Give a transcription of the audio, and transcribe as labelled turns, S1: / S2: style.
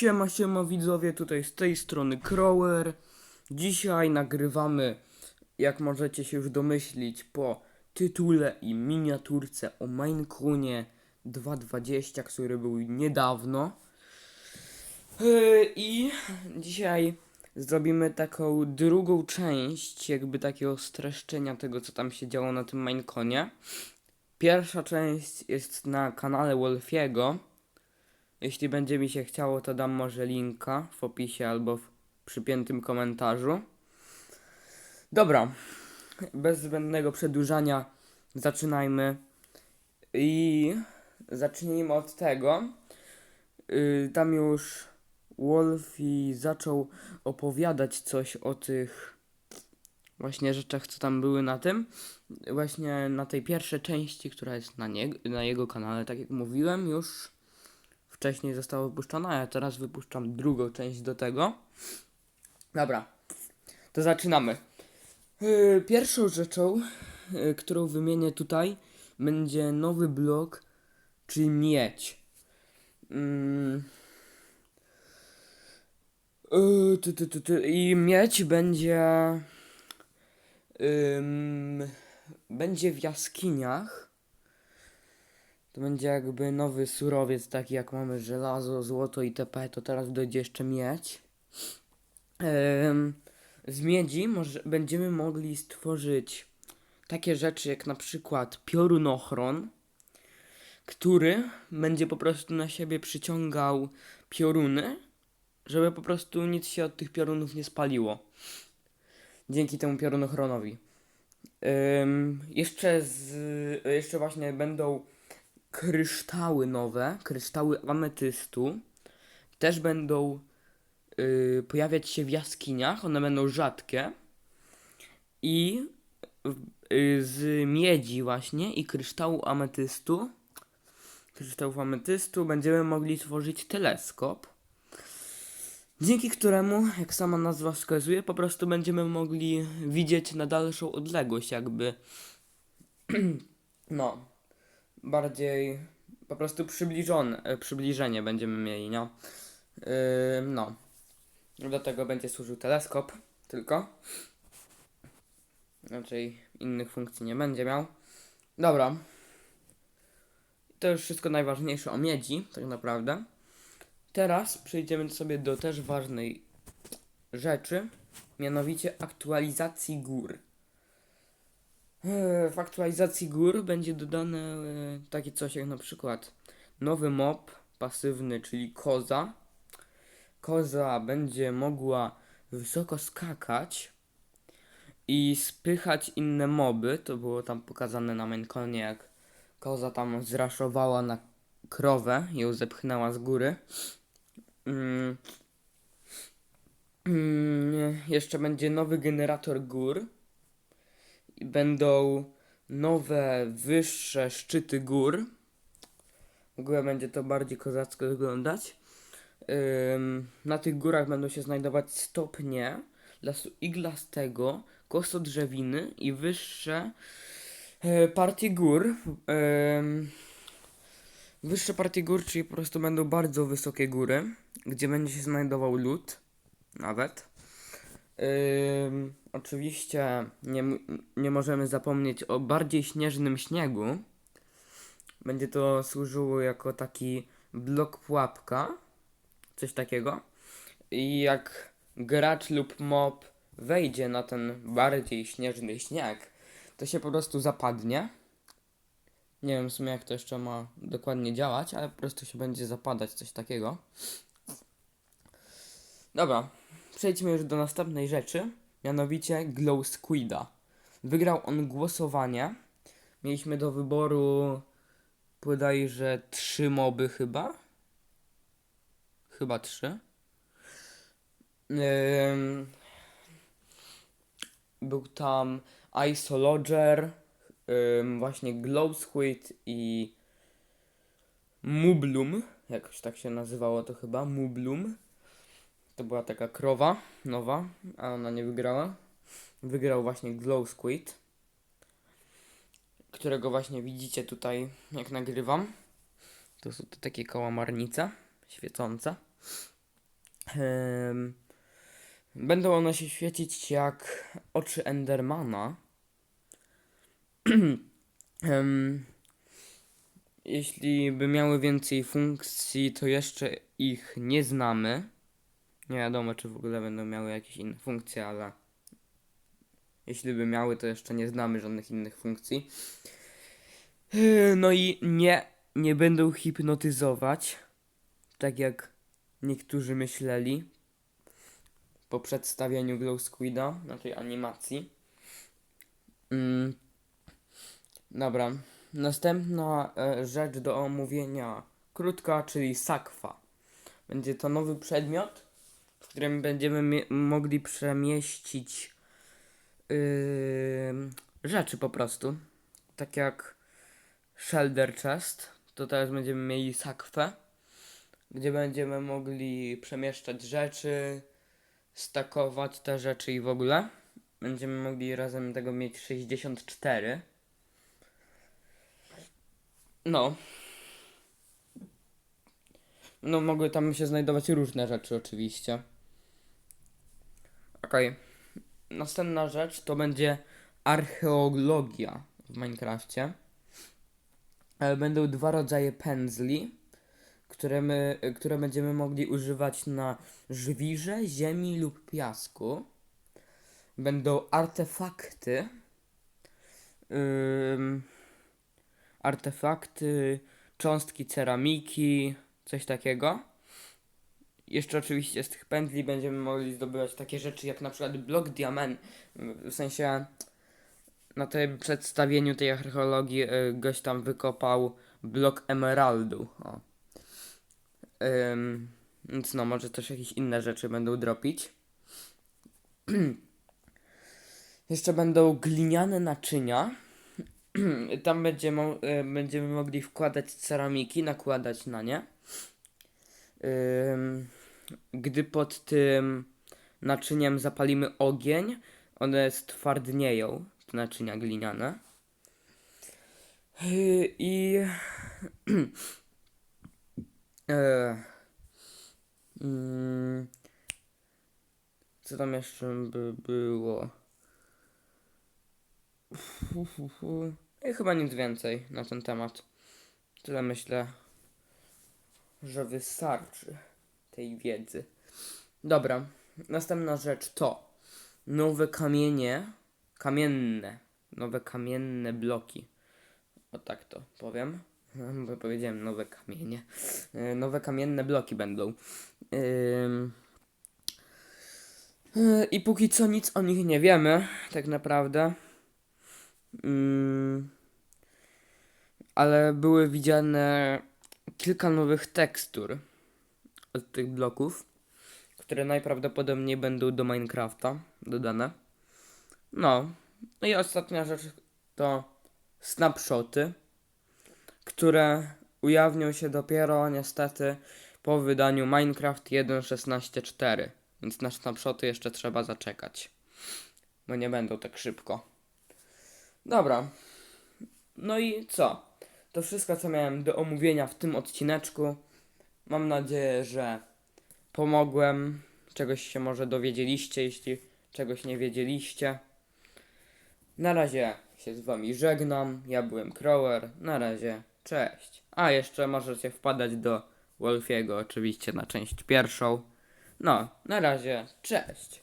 S1: Siema, siema widzowie, tutaj z tej strony Crower. Dzisiaj nagrywamy, jak możecie się już domyślić, po tytule i miniaturce o Minecraftie 2.20, który był niedawno. Yy, I dzisiaj zrobimy taką drugą część, jakby takiego streszczenia tego, co tam się działo na tym Mineconie. Pierwsza część jest na kanale Wolfiego. Jeśli będzie mi się chciało, to dam może linka w opisie albo w przypiętym komentarzu. Dobra, bez zbędnego przedłużania zaczynajmy. I zacznijmy od tego. Yy, tam już Wolfie zaczął opowiadać coś o tych właśnie rzeczach, co tam były na tym. Właśnie na tej pierwszej części, która jest na, nie, na jego kanale, tak jak mówiłem, już wcześniej została wypuszczona, ja teraz wypuszczam drugą część do tego. Dobra, to zaczynamy. Yy, Pierwszą rzeczą, yy, którą wymienię tutaj, będzie nowy blok, czyli miedź. Mm. Yy. I miedź będzie. Będzie w jaskiniach. To będzie jakby nowy surowiec, taki jak mamy żelazo, złoto i TP, to teraz dojdzie jeszcze miedź. Z miedzi może, będziemy mogli stworzyć takie rzeczy jak na przykład piorunochron, który będzie po prostu na siebie przyciągał pioruny, żeby po prostu nic się od tych piorunów nie spaliło. Dzięki temu piorunochronowi. Jeszcze z, jeszcze właśnie będą kryształy nowe, kryształy ametystu. Też będą y, pojawiać się w jaskiniach, one będą rzadkie. I y, z miedzi właśnie i kryształu ametystu, kryształów ametystu będziemy mogli tworzyć teleskop. Dzięki któremu, jak sama nazwa wskazuje, po prostu będziemy mogli widzieć na dalszą odległość, jakby. no, bardziej po prostu przybliżone, e, przybliżenie będziemy mieli, nie? Yy, no. Do tego będzie służył teleskop, tylko. Raczej innych funkcji nie będzie miał. Dobra. To już wszystko najważniejsze o miedzi, tak naprawdę. Teraz przejdziemy sobie do też ważnej rzeczy, mianowicie aktualizacji gór. W aktualizacji gór będzie dodane e, takie coś jak na przykład nowy mob pasywny, czyli koza. Koza będzie mogła wysoko skakać i spychać inne moby. To było tam pokazane na Mainconie, jak koza tam zraszowała na krowę ją zepchnęła z góry. Mm. Mm, jeszcze będzie nowy generator gór. Będą nowe, wyższe szczyty gór. W ogóle będzie to bardziej kozacko wyglądać. Na tych górach będą się znajdować stopnie lasu iglastego, kostodrzewiny i wyższe e, partie gór. Wyższe partie gór, czyli po prostu będą bardzo wysokie góry, gdzie będzie się znajdował lód, nawet. Oczywiście nie, nie możemy zapomnieć o bardziej śnieżnym śniegu. Będzie to służyło jako taki blok pułapka, coś takiego. I jak gracz lub mob wejdzie na ten bardziej śnieżny śnieg, to się po prostu zapadnie. Nie wiem w sumie jak to jeszcze ma dokładnie działać, ale po prostu się będzie zapadać coś takiego. Dobra, przejdźmy już do następnej rzeczy, mianowicie Glow Squida. Wygrał on głosowanie. Mieliśmy do wyboru bodajże trzy moby chyba. Chyba trzy. Był tam Isologer, ym, właśnie Glow Squid i Mublum, jakoś tak się nazywało to chyba, Mublum. To była taka krowa nowa, a ona nie wygrała. Wygrał właśnie Glow Squid, którego właśnie widzicie tutaj, jak nagrywam. To są to takie kałamarnice świecące. Em, będą one się świecić jak oczy Endermana. Em, jeśli by miały więcej funkcji, to jeszcze ich nie znamy. Nie wiadomo, czy w ogóle będą miały jakieś inne funkcje, ale jeśli by miały, to jeszcze nie znamy żadnych innych funkcji. No i nie, nie będą hipnotyzować, tak jak niektórzy myśleli po przedstawieniu Glow Squida na tej animacji. Mm. Dobra, następna e, rzecz do omówienia krótka, czyli sakwa. Będzie to nowy przedmiot, w którym będziemy mogli przemieścić yy, rzeczy po prostu. Tak jak Shelter Chest, to teraz będziemy mieli sakwę, gdzie będziemy mogli przemieszczać rzeczy, stakować te rzeczy i w ogóle. Będziemy mogli razem tego mieć 64. No. No, mogły tam się znajdować różne rzeczy, oczywiście. Okej. Następna rzecz to będzie archeologia w Minecrafcie. E, Będą dwa rodzaje pędzli, które, my, które będziemy mogli używać na żwirze, ziemi lub piasku. Będą artefakty. Ym, artefakty, cząstki ceramiki, coś takiego. Jeszcze oczywiście z tych pędzli będziemy mogli zdobywać takie rzeczy jak na przykład blok diament. W sensie na tym przedstawieniu tej archeologii y, gość tam wykopał blok emeraldu. O. Ym, więc no, może też jakieś inne rzeczy będą dropić. Jeszcze będą gliniane naczynia. Tam będziemy, mo- y, będziemy mogli wkładać ceramiki, nakładać na nie. Gdy pod tym naczyniem zapalimy ogień, one stwardnieją, te naczynia gliniane. Yy, I e, mm, co tam jeszcze by było? Fu. I chyba nic więcej na ten temat. Tyle myślę, że wystarczy tej wiedzy. Dobra, następna rzecz to nowe kamienie, kamienne, nowe kamienne bloki. O tak to powiem. Bo powiedziałem nowe kamienie. E, Nowe kamienne bloki będą. E, I póki co nic o nich nie wiemy, tak naprawdę. Mm. Ale były widziane kilka nowych tekstur od tych bloków, które najprawdopodobniej będą do Minecrafta dodane. No, no i ostatnia rzecz to snapshoty, które ujawnią się dopiero niestety po wydaniu Minecraft 1.16.4, więc na snapshoty jeszcze trzeba zaczekać, bo nie będą tak szybko. Dobra, no i co? To wszystko, co miałem do omówienia w tym odcineczku. Mam nadzieję, że pomogłem. Czegoś się może dowiedzieliście, jeśli czegoś nie wiedzieliście. Na razie się z wami żegnam. Ja byłem Crower. Na razie, cześć. A jeszcze możecie wpadać do Wolfiego oczywiście na część pierwszą. No, na razie, cześć.